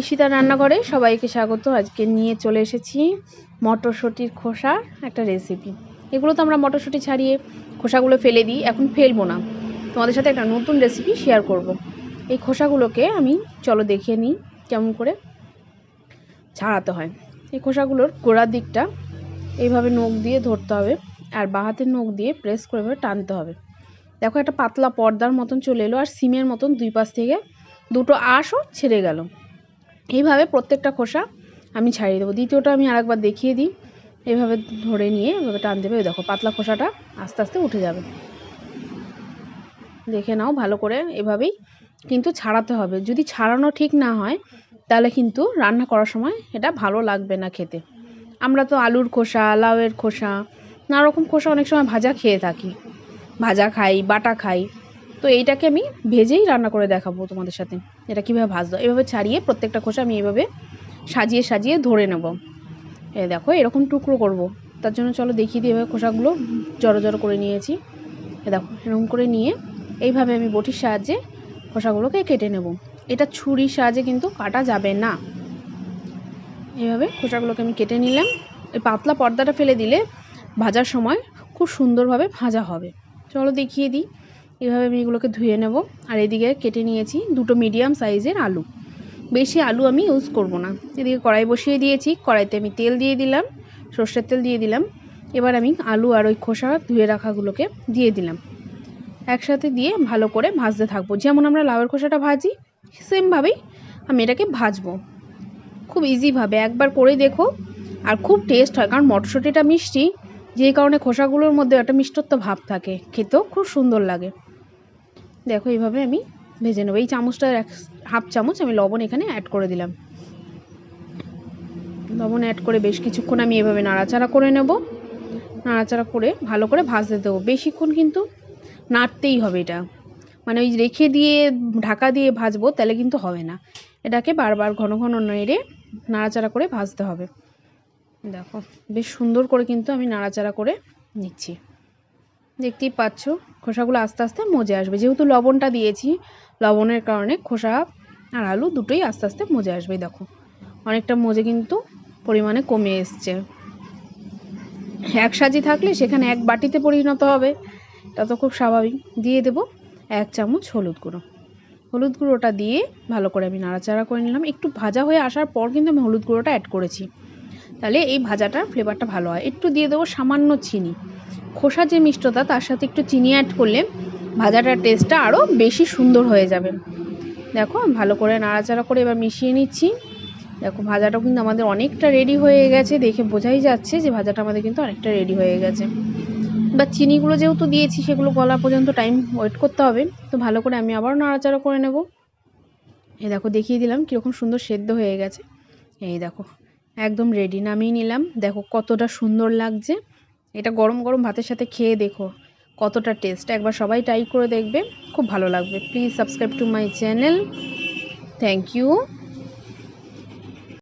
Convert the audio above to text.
ঈশিতার রান্নাঘরে সবাইকে স্বাগত। আজকে নিয়ে চলে এসেছি মটরশুঁটির খোসা একটা রেসিপি এগুলো তো আমরা মটরশুঁটি ছাড়িয়ে খোসাগুলো ফেলে দিই, এখন ফেলব না। তোমাদের সাথে একটা নতুন রেসিপি শেয়ার করব। এই খোসাগুলোকে আমি, চলো দেখিয়ে নিই কেমন করে ছাড়াতে হয়। এই খোসাগুলোর গোড়ার দিকটা এইভাবে নখ দিয়ে ধরতে হবে আর বাহাতের নখ দিয়ে প্রেস করে টানতে হবে। দেখো একটা পাতলা পর্দার মতন চলে এলো আর সিমের মতন দুই পাশ থেকে দুটো আঁশও ছেড়ে গেল। এইভাবে প্রত্যেকটা খোসা আমি ছাড়িয়ে দেবো। দ্বিতীয়টা আমি আরেকবার দেখিয়ে দিই। এভাবে ধরে নিয়ে এভাবে টান দেবে। দেখো, পাতলা খোসাটা আস্তে আস্তে উঠে যাবে। দেখে নাও, ভালো করে এভাবেই কিন্তু ছাড়াতে হবে। যদি ছাড়ানো ঠিক না হয়, তাহলে কিন্তু রান্না করার সময় এটা ভালো লাগবে না খেতে। আমরা তো আলুর খোসা, লাউয়ের খোসা, নানা রকম খোসা অনেক সময় ভাজা খেয়ে থাকি। ভাজা খাই, বাটা খাই। তো এইটাকে আমি ভেজেই রান্না করে দেখাবো তোমাদের সাথে। এটা কীভাবে হয়? এভাবে ছাড়িয়ে প্রত্যেকটা খোসা আমি এভাবে সাজিয়ে সাজিয়ে ধরে নেব। এ দেখো, এরকম টুকরো করব। তার জন্য চলো দেখিয়ে দিই এভাবে খোসাগুলো জড়ো জড়ো করে নিয়েছি। এ দেখো, এরকম করে নিয়ে এইভাবে আমি বটির সাহায্যে খোসাগুলোকে কেটে নেব। এটা ছুরির সাহায্যে কিন্তু কাটা যাবে না। এভাবে খোসাগুলোকে আমি কেটে নিলাম। এই পাতলা পর্দাটা ফেলে দিলে ভাজার সময় খুব সুন্দরভাবে ভাজা হবে। চলো দেখিয়ে দিই। এভাবে আমি এগুলোকে ধুয়ে নেব। আর এদিকে কেটে নিয়েছি দুটো মিডিয়াম সাইজের আলু। বেশি আলু আমি ইউজ করব না। এদিকে কড়াই বসিয়ে দিয়েছি। কড়াইতে আমি তেল দিয়ে দিলাম, সর্ষের তেল দিয়ে দিলাম। এবার আমি আলু আর ওই খোসা ধুয়ে রাখাগুলোকে দিয়ে দিলাম। একসাথে দিয়ে ভালো করে ভাজতে থাকব। যেমন আমরা লাউয়ের খোসাটা ভাজি সেমভাবেই আমি এটাকে ভাজবো। খুব ইজিভাবে একবার করে দেখো আর খুব টেস্ট হয়। কারণ মটরশুঁটিটা মিষ্টি, যেই কারণে খোসাগুলোর মধ্যে একটা মিষ্টত্ব ভাব থাকে। খেতেও খুব সুন্দর লাগে। দেখো, এইভাবে আমি ভেজে নেব। এই চামচটার এক হাফ চামচ আমি লবণ এখানে অ্যাড করে দিলাম। লবণ অ্যাড করে বেশ কিছুক্ষণ আমি এভাবে নাড়াচাড়া করে নেব। নাড়াচাড়া করে ভালো করে ভাজতে দেবো। বেশিক্ষণ কিন্তু নাড়তেই হবে এটা। মানে ওই রেখে দিয়ে, ঢাকা দিয়ে ভাজবো, তাহলে কিন্তু হবে না। এটাকে বারবার ঘন ঘন নেড়ে নাড়াচাড়া করে ভাজতে হবে। দেখো, বেশ সুন্দর করে কিন্তু আমি নাড়াচাড়া করে নিচ্ছি। দেখতেই পাচ্ছ, খোসাগুলো আস্তে আস্তে মজে আসবে। যেহেতু লবণটা দিয়েছি, লবণের কারণে খোসা আর আলু দুটোই আস্তে আস্তে মজে আসবে, দেখো। অনেকটা মজে কিন্তু পরিমাণে কমে এসছে। এক সাজি থাকলে সেখানে এক বাটিতে পরিণত হবে তা তো খুব স্বাভাবিক। দিয়ে দেব এক চামচ হলুদ গুঁড়ো। হলুদ গুঁড়োটা দিয়ে ভালো করে আমি নাড়াচাড়া করে নিলাম। একটু ভাজা হয়ে আসার পর কিন্তু আমি হলুদ গুঁড়োটা অ্যাড করেছি। তাহলে এই ভাজাটার ফ্লেভারটা ভালো হয়। একটু দিয়ে দেবো সামান্য চিনি। খোসা যে মিষ্টতা, তার সাথে একটু চিনি অ্যাড করলে ভাজাটার টেস্টটা আরও বেশি সুন্দর হয়ে যাবে। দেখো ভালো করে নাড়াচাড়া করে এবার মিশিয়ে নিচ্ছি। দেখো, ভাজাটাও কিন্তু আমাদের অনেকটা রেডি হয়ে গেছে। দেখে বোঝাই যাচ্ছে যে ভাজাটা আমাদের কিন্তু অনেকটা রেডি হয়ে গেছে। বা চিনিগুলো যেহেতু দিয়েছি, সেগুলো গলা পর্যন্ত টাইম ওয়েট করতে হবে। তো ভালো করে আমি আবারও নাড়াচাড়া করে নেব। এই দেখো, দেখিয়ে দিলাম কীরকম সুন্দর সেদ্ধ হয়ে গেছে। এই দেখো, একদম রেডি নামিয়ে নিলাম। দেখো কতটা সুন্দর লাগছে। এটা গরম গরম ভাতের সাথে খেয়ে দেখো কতটা টেস্ট একবার সবাই ট্রাই করে দেখবে, খুব ভালো লাগবে। Please subscribe to my channel thank you